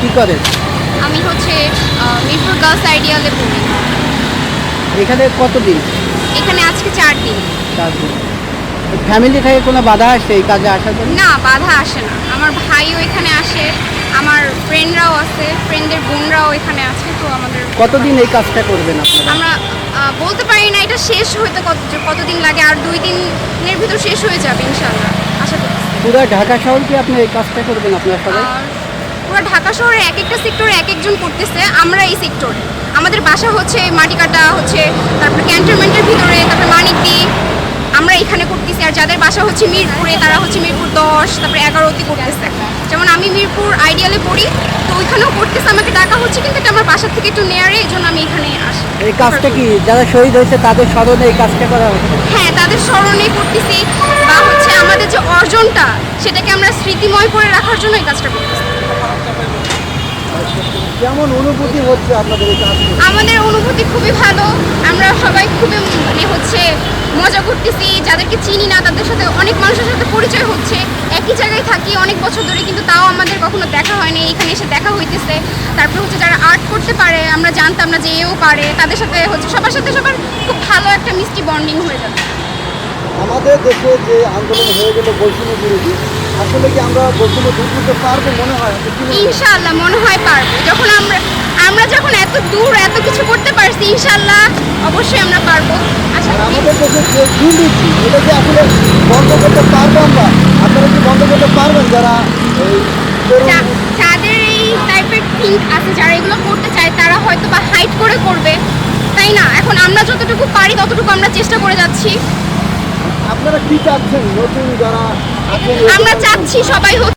কি করেন? আমি হচ্ছে মিরপুর গার্লস আইডিয়ালে পড়ি। এখানে কতদিন? এখানে আজকে চার দিন। চার দিন। ফ্যামিলি থেকে কোনো বাধা আসে এই কাজে আসার জন্য? না বাধা আসে না। আমার ভাইও এখানে আসে আমার ফ্রেন্ডরাও আছে ফ্রেন্ডের বোনরাও এখানে আছে তো আমাদের কতদিন এই কাজটা করবেন আপনারা? আমরা বলতে পারি না এটা শেষ হইতে কত কতদিন লাগে আর দুই দিনের ভিতর শেষ হয়ে যাবে ইনশাল্লাহ আশা করতেছি। পুরো ঢাকা শহর কি আপনি এই কাজটা করবেন আপনারা সবাই? পুরো ঢাকা শহরে এক একটা সেক্টরে এক একজন করতেছে আমরা এই সেক্টরে আমাদের বাসা হচ্ছে মাটিকাটা হচ্ছে তারপর ক্যান্টনমেন্টের ভিতরে তারপর মানিকদি। আমরা এখানে করতেছি আর যাদের বাসা হচ্ছে মিরপুরে তারা হচ্ছে মিরপুর দশ তারপরে এগারোতে করতেছে। যেমন আমি মিরপুর আইডিয়ালে পড়ি তো ওইখানেও করতেছে আমাকে ডাকা হচ্ছে কিন্তু এটা আমার বাসা থেকে একটু নেয়ারে এই জন্য আমি এখানে আসি। এই কাজটা কি যারা শহীদ হয়েছে তাদের স্মরণে এই কাজটা করা হচ্ছে? হ্যাঁ তাদের স্মরণে করতেছি বা হচ্ছে আমাদের যে অর্জনটা সেটাকে আমরা স্মৃতিময় করে রাখার জন্য এই কাজটা করতেছি। কেমন অনুভূতি হচ্ছে আপনাদের আমাদের অনুভূতি খুবই ভালো। আমরা সবাই খুবই মানে হচ্ছে মজা করতেছি। যাদেরকে চিনি না তাদের সাথে অনেক মানুষের সাথে পরিচয় হচ্ছে। একই জায়গায় থাকি অনেক বছর ধরে কিন্তু তাও আমাদের কখনো দেখা হয়নি এখানে এসে দেখা হইতেছে। তারপর হচ্ছে যারা আর্ট করতে পারে আমরা জানতাম না যে এও পারে। তাদের সাথে হচ্ছে সবার সাথে সবার খুব ভালো একটা মিষ্টি বন্ডিং হয়ে যাবে। আমাদের দেশে যে আন্দোলন হয়ে গেল বৈষম্য বিরোধী আসলে কি আমরা বৈষম্য দূর করতে পারব মনে হয়? কি মনে ইনশাআল্লাহ মনে হয় পারব। যখন আমরা আমরা যখন এত দূর এত কিছু করতে পারছি ইনশাআল্লাহ অবশ্যই আমরা পারব। আমাদের দেশে যে দুর্নীতি এটা কি আসলে বন্ধ করতে পারব আমরা? আপনারা কি বন্ধ করতে পারবেন যারা যাদের এই টাইপের থিঙ্ক আছে যারা এগুলো করতে চায় তারা হয়তো বা হাইট করে করবে। তাই না? এখন আমরা যতটুকু পারি ততটুকু আমরা চেষ্টা করে যাচ্ছি। আপনারা কি চাচ্ছেন নতুন যারা আমরা চাচ্ছি সবাই হচ্ছে